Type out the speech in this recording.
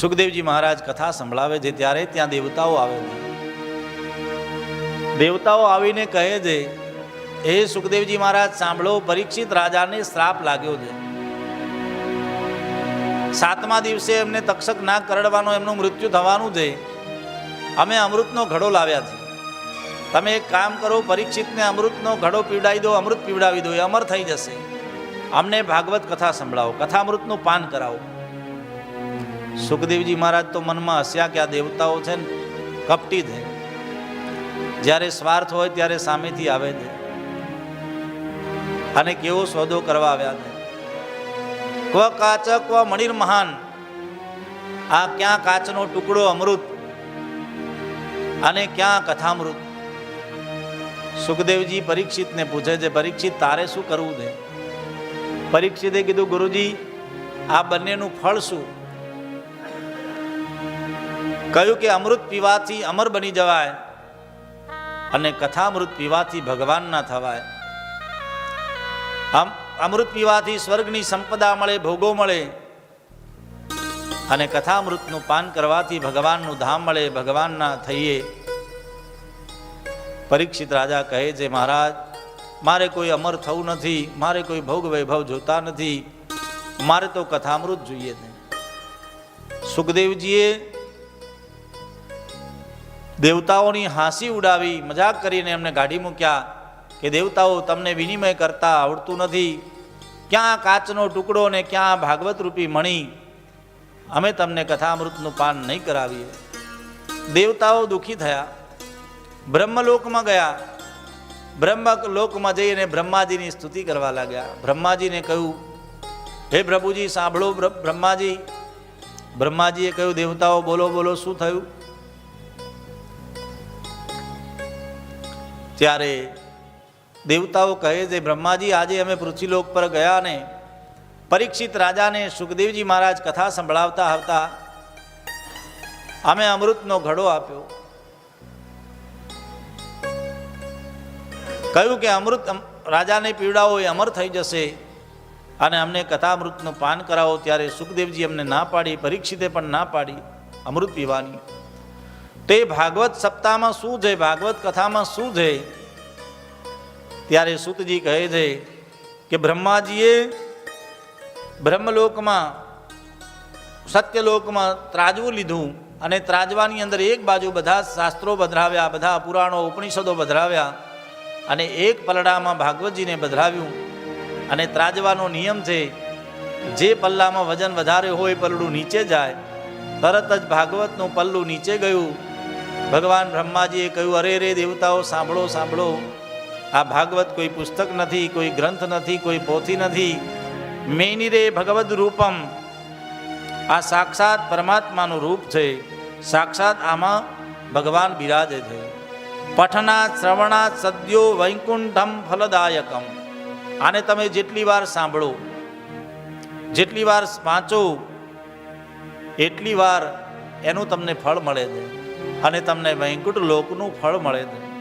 સુખદેવજી મહારાજ કથા સંભળાવે છે ત્યારે ત્યાં દેવતાઓ આવે છે. દેવતાઓ આવીને કહે છે, હે સુખદેવજી મહારાજ, સાંભળો, પરીક્ષિત રાજાને શ્રાપ લાગ્યો છે. સાતમા દિવસે એમને તક્ષક ના કરડવાનો, એમનું મૃત્યુ થવાનું છે. અમે અમૃતનો ઘડો લાવ્યા છે. તમે એક કામ કરો, પરીક્ષિતને અમૃતનો ઘડો પીવડાવી દો, અમૃત પીવડાવી દો, એ અમર થઈ જશે. અમને ભાગવત કથા સંભળાવો, કથામૃતનું પાન કરાવો. સુખદેવજી મહારાજ તો મનમાં હસ્યા કે આ દેવતાઓ છે ને કપટી છે જ્યારે સ્વાર્થ હોય ત્યારે સામેથી આવે છે. અને કેવો સોદો કરવા આવ્યા છે. ક્વ કાચ ક્વ મણિર મહાન. આ ક્યાં કાચનો ટુકડો અમૃત? અને ક્યાં કથામૃત? સુખદેવજી પરીક્ષિતને પૂછે છે, પરીક્ષિત, તારે શું કરવું છે? પરીક્ષિતે કીધું, ગુરુજી, આ બંનેનું ફળ શું? કહ્યું કે અમૃત પીવાથી અમર બની જવાય અને કથામૃત પીવાથી ભગવાન ના થવાય. આમ અમૃત પીવાથી સ્વર્ગની સંપદા મળે, ભોગો મળે અને કથામૃતનું પાન કરવાથી ભગવાનનું ધામ મળે ભગવાનના થઈએ. પરીક્ષિત રાજા કહે છે, મહારાજ, મારે કોઈ અમર થવું નથી, મારે કોઈ ભોગ વૈભવ જોતા નથી, મારે તો કથામૃત જોઈએ છે સુખદેવજીએ દેવતાઓની હાંસી ઉડાવી મજાક કરીને એમને ગાડી મૂક્યા કે દેવતાઓ, તમને વિનિમય કરતા આવડતું નથી. ક્યાં કાચનો ટુકડો ને ક્યાં ભાગવત રૂપી મણી? અમે તમને કથામૃતનું પાન નહીં કરાવીએ. દેવતાઓ દુઃખી થયા. બ્રહ્મલોકમાં ગયા. બ્રહ્મલોકમાં જઈને બ્રહ્માજીની સ્તુતિ કરવા લાગ્યા. બ્રહ્માજીને કહ્યું, હે પ્રભુજી, સાંભળો બ્રહ્માજી. બ્રહ્માજીએ કહ્યું, દેવતાઓ, બોલો બોલો, શું થયું? ત્યારે દેવતાઓ કહે છે, બ્રહ્માજી, આજે અમે પૃથ્વીલોક પર ગયા ને પરીક્ષિત રાજાને સુખદેવજી મહારાજ કથા સંભળાવતા આવતા અમે અમૃતનો ઘડો આપ્યો. કહ્યું કે અમૃત રાજાને પીવડાવો, એ અમર થઈ જશે અને અમને કથામૃતનું પાન કરાવો. ત્યારે સુખદેવજી અમને ના પાડી, પરીક્ષિતે પણ ના પાડી અમૃત પીવાની. તે ભાગવત સપ્તાહમાં શું છે? ભાગવત કથામાં શું છે? ત્યારે સુતજી કહે છે કે બ્રહ્માજીએ બ્રહ્મલોકમાં, સત્યલોકમાં ત્રાજવું લીધું અને ત્રાજવાની અંદર એક બાજુ બધા શાસ્ત્રો બધરાવ્યા બધા પુરાણો, ઉપનિષદો બધરાવ્યા અને એક પલડામાં ભાગવતજીને બધરાવ્યું અને ત્રાજવાનો નિયમ છે, જે પલ્લામાં વજન વધારે હોય એ પલ્લું નીચે જાય. તરત જ ભાગવતનું પલ્લું નીચે ગયું. ભગવાન બ્રહ્માજીએ કહ્યું, અરે રે દેવતાઓ, સાંભળો સાંભળો. આ ભાગવત કોઈ પુસ્તક નથી, કોઈ ગ્રંથ નથી, કોઈ પોથી નથી. મેની રે ભગવદ રૂપમ. આ સાક્ષાત પરમાત્માનું રૂપ છે. સાક્ષાત આમાં ભગવાન બિરાજે છે. પઠના શ્રવણા સદ્યો વૈકુંઠમ ફલદાયકમ. આને તમે જેટલી વાર સાંભળો, જેટલી વાર વાંચો, એટલી વાર એનું તમને ફળ મળે છે. અને તમને વૈકુંઠ લોકનું ફળ મળે છે.